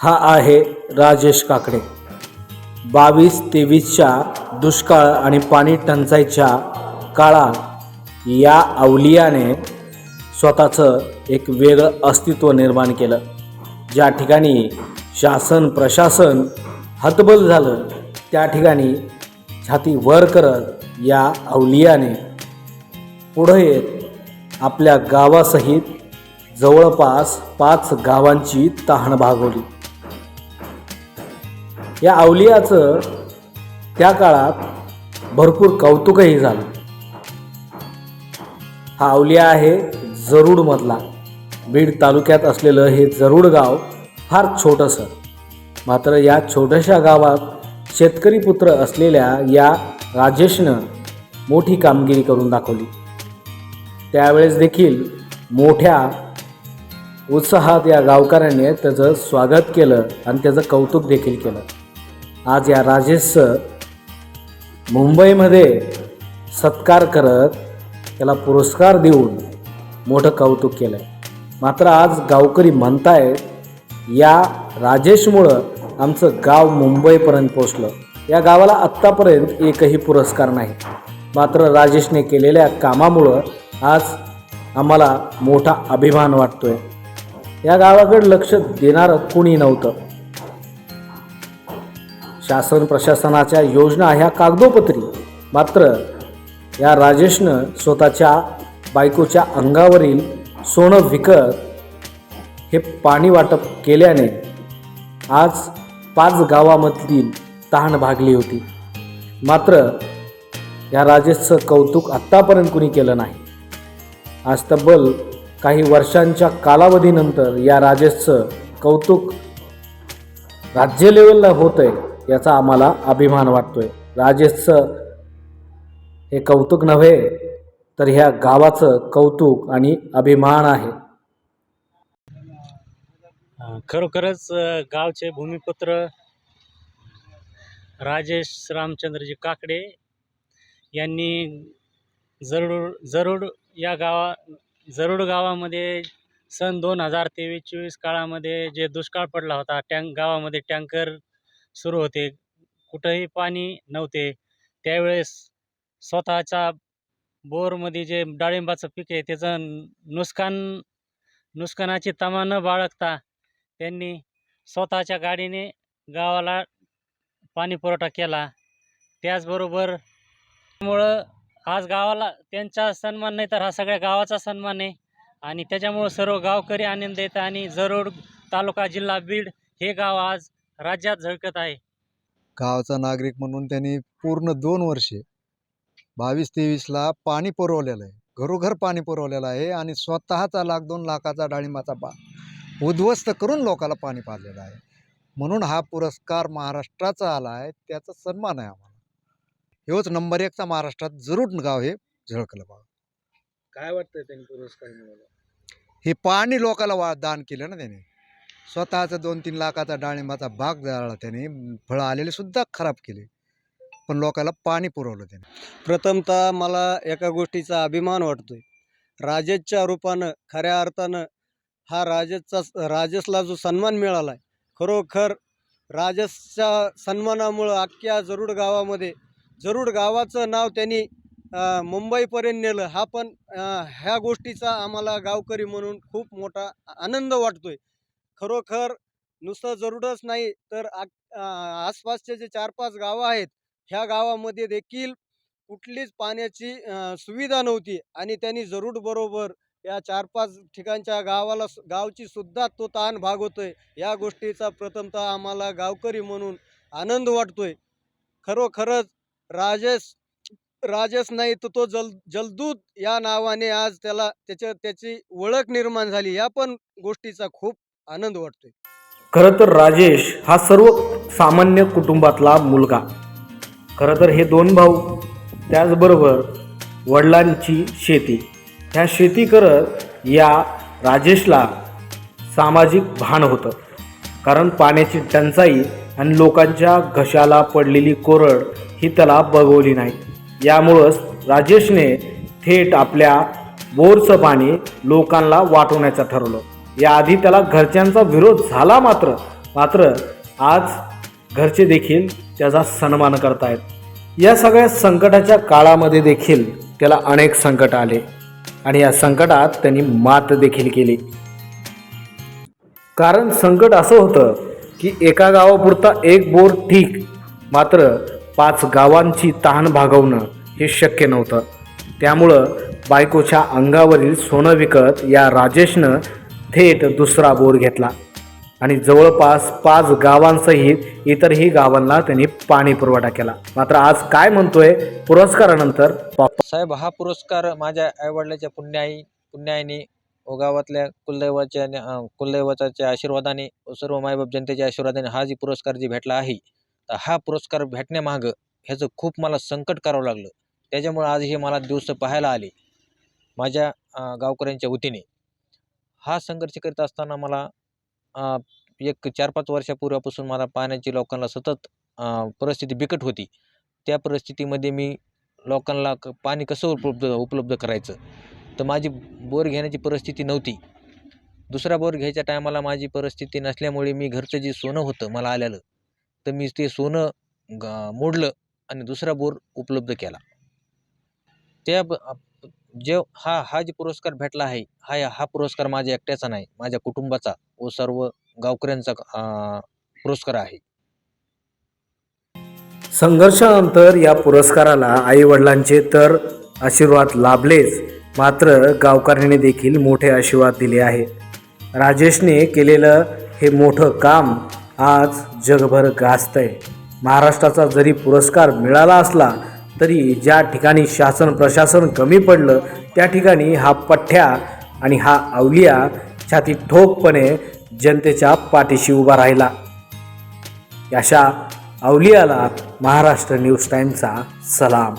हा आहे राजेश काकडे. बावीस तेवीसच्या दुष्काळ आणि पाणी टंचाईच्या काळात या अवलियाने स्वतःचं एक वेगळं अस्तित्व निर्माण केलं. ज्या ठिकाणी शासन प्रशासन हतबल झालं त्या ठिकाणी छाती वर करत या अवलियाने पुढं येत आपल्या गावासहित जवळपास पाच गावांची तहान भागवली. या अवलियाचं त्या काळात भरपूर कौतुकही झालं. हा अवलिया आहे जरूडमधला. बीड तालुक्यात असलेलं हे जरूड गाव फार छोटंसं. मात्र या छोट्याशा गावात शेतकरी पुत्र असलेल्या या राजेशनं मोठी कामगिरी करून दाखवली. त्यावेळेस देखील मोठ्या उत्साहात या गावकऱ्यांनी त्याचं स्वागत केलं आणि त्याचं कौतुक देखील केलं. आज या राजेशचं मुंबईमध्ये सत्कार करत त्याला पुरस्कार देऊन मोठं कौतुक केलं मात्र आज गावकरी म्हणतायत या राजेशमुळं आमचं गाव मुंबईपर्यंत पोचलं. या गावाला आत्तापर्यंत एकही पुरस्कार नाही. मात्र राजेशने केलेल्या कामामुळं आज आम्हाला मोठा अभिमान वाटतोय. या गावाकडे लक्ष देणारं कुणी नव्हतं. शासन प्रशासनाच्या योजना ह्या कागदोपत्री. मात्र या राजेशनं स्वतःच्या बायकोच्या अंगावरील सोनं विकत हे पाणी वाटप केल्याने आज पाच गावामधील तहान भागली होती. मात्र या राजेशचं कौतुक आत्तापर्यंत कुणी केलं नाही. आज तब्बल काही वर्षांच्या कालावधीनंतर या राजेशचं कौतुक राज्य लेवलला होत आहे याचा आम्हाला अभिमान वाटतोय. राजेशचं हे कौतुक नव्हे तर ह्या गावाचं कौतुक आणि अभिमान आहे. खरोखरच गावचे भूमिपुत्र राजेश रामचंद्रजी काकडे यांनी जरूर जरूड या गावा जरूड गावामध्ये सन दोन हजार तेवीस चोवीस काळामध्ये जे दुष्काळ पडला होता टँक गावामध्ये टँकर सुरू होते. कुठंही पाणी नव्हते. त्यावेळेस स्वतःच्या बोरमध्ये जे डाळिंबाचं पीक आहे त्याचं नुकसान नुकसानाची तमा न बाळगता त्यांनी स्वतःच्या गाडीने गावाला पाणी पुरवठा केला. त्याचबरोबर त्यामुळं आज गावाला त्यांचा सन्मान नाही तर हा सगळ्या गावाचा सन्मान आहे. आणि त्याच्यामुळं सर्व गावकरी आनंद येतं आणि जरूर तालुका जिल्हा बीड हे गाव आज राज्यात झळकत आहे. गावचा नागरिक म्हणून त्यांनी पूर्ण दोन वर्षे बावीस तेवीसला पाणी पुरवलेलं आहे. घरोघर पाणी पुरवलेलं आहे आणि स्वतःचा लाख दोन लाखाचा डाळिंबाचा बा उद्ध्वस्त करून लोकाला पाणी पाजलेलं आहे. म्हणून हा पुरस्कार महाराष्ट्राचा आला आहे त्याचा सन्मान आहे आम्हाला. ह्योच नंबर एकचा महाराष्ट्रात जरूर गाव हे झळकलं बा. काय वाटतंय त्यांनी पुरस्कार मिळवला हे पाणी लोकाला वा दान केलं ना त्याने. स्वतःचा दोन तीन लाखाचा डाळिंबाचा बाग जाळला त्याने. फळं आलेले सुद्धा खराब केले. पण लोकाला पाणी पुरवलं त्याने. प्रथमतः मला एका गोष्टीचा अभिमान वाटतोय. राजेशच्या रूपानं खऱ्या अर्थानं हा राजेशचा राजेशला जो सन्मान मिळाला आहे खरोखर राजेशच्या सन्मानामुळं अख्ख्या जरूड गावामध्ये जरूड गावाचं नाव त्यांनी मुंबईपर्यंत नेलं. हा पण ह्या गोष्टीचा आम्हाला गावकरी म्हणून खूप मोठा आनंद वाटतोय. खरोखर नुसतं जरूरच नाही तर आ- आसपासचे जे चार पाच गावं आहेत ह्या गावामध्ये देखील कुठलीच पाण्याची सुविधा नव्हती आणि त्यांनी जरूर बरोबर या चार पाच ठिकाणच्या गावाला गावची सुद्धा तो ताण भागवतोय या गोष्टीचा प्रथमतः आम्हाला गावकरी म्हणून आनंद वाटतोय. खरोखरच राजेश राजेश नाही तर तो जल जलदूत या नावाने आज त्याला त्याच्या त्याची ओळख निर्माण झाली. या पण गोष्टीचा खूप आनंद वाटतोय. खरं तर राजेश हा सर्व सामान्य कुटुंबातला मुलगा. खरं तर हे दोन भाऊ त्याचबरोबर वडिलांची शेती. ह्या शेती करत या राजेशला सामाजिक भान होतं. कारण पाण्याची टंचाई आणि लोकांच्या घशाला पडलेली कोरड ही त्याला बघवली नाही. यामुळंच राजेशने थेट आपल्या बोरचं पाणी लोकांना वाटवण्याचं ठरवलं. याआधी त्याला घरच्यांचा विरोध झाला मात्र. मात्र आज घरचे देखील त्याचा सन्मान करतायत. या सगळ्या संकटाच्या काळामध्ये देखील त्याला अनेक संकट आले आणि या संकटात त्यांनी मात देखील केली. कारण संकट असं होतं की एका गावापुरता एक बोर ठीक मात्र पाच गावांची तहान भागवणं हे शक्य नव्हतं. त्यामुळं बायकोच्या अंगावरील सोनं विकत या राजेशनं थेट दुसरा बोर घेतला. आणि जवळपास पाच गावांसहित इतरही गावांना त्यांनी पाणी पुरवठा केला. मात्र आज काय म्हणतोय? पुरस्कारानंतर साहेब हा पुरस्कार माझ्या आईवडिलाच्या पुण्याई पुण्याईने व गावातल्या कुलदैवाच्या अं, कुलदैवताच्या आशीर्वादाने सर्व मायबाप जनतेच्या आशीर्वादाने हा जी पुरस्कार जी भेटला आहे तर हा पुरस्कार भेटण्यामागं ह्याचं खूप मला संकट करावं लागलं. त्याच्यामुळे आज हे मला दिवस पाहायला आले. माझ्या गावकऱ्यांच्या वतीने. हा संघर्ष करीत असताना मला एक चार पाच वर्षापूर्वीपासून मला पाण्याची लोकांना सतत परिस्थिती बिकट होती. त्या परिस्थितीमध्ये मी लोकांना क पाणी कसं उपलब्ध उपलब्ध करायचं? तर माझी बोर घेण्याची परिस्थिती नव्हती. दुसरा बोर घ्यायच्या टायमाला माझी परिस्थिती नसल्यामुळे मी घरचं जे सोनं होतं मला आलेलं तर मी ते सोनं ग मोडलं आणि दुसरा बोर उपलब्ध केला. त्या जे हा हा जे पुरस्कार भेटला आहे हा हा पुरस्कार माझ्या एकट्याचा नाही माझ्या कुटुंबाचा व सर्व गावकऱ्यांचा अं, पुरस्कार आहे. संघर्षानंतर या पुरस्काराला आईवडिलांचे तर आशीर्वाद लाभलेच मात्र गावकऱ्यांनी देखील मोठे आशीर्वाद दिले आहे. राजेशने केलेलं हे मोठं काम आज जगभर गाजतंय. महाराष्ट्राचा जरी पुरस्कार मिळाला असला तरी ज्या ठिकाणी शासन प्रशासन कमी पडलं त्या ठिकाणी हा पठ्ठ्या आणि हा अवलिया छाती ठोकपणे जनतेच्या पाठीशी उभा राहिला. अशा अवलियाला महाराष्ट्र न्यूज टाईमचा सलाम.